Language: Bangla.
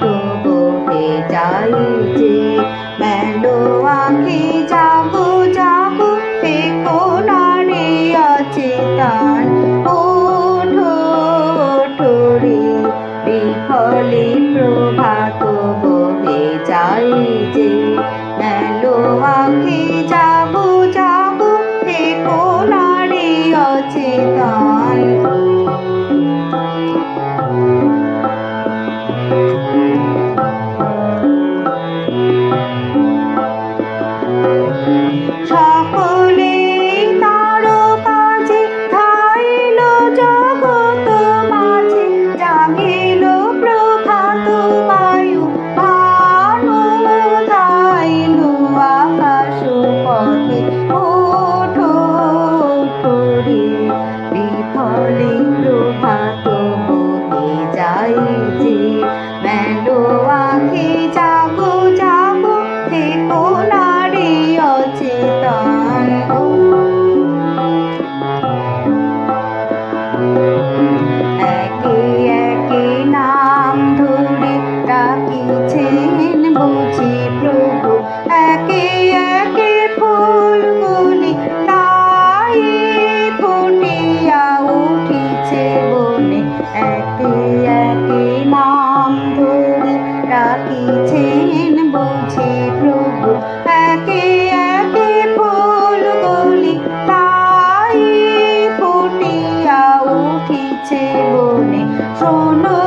তবুতে যাইছে মেলো আখি যাব যাব সে কোনারে আছে তান ওঠোরে বিফলে প্রভাত বহে যাইছে মেলো আখি যাব যাব সে কোনারে আছে তান Oh, no.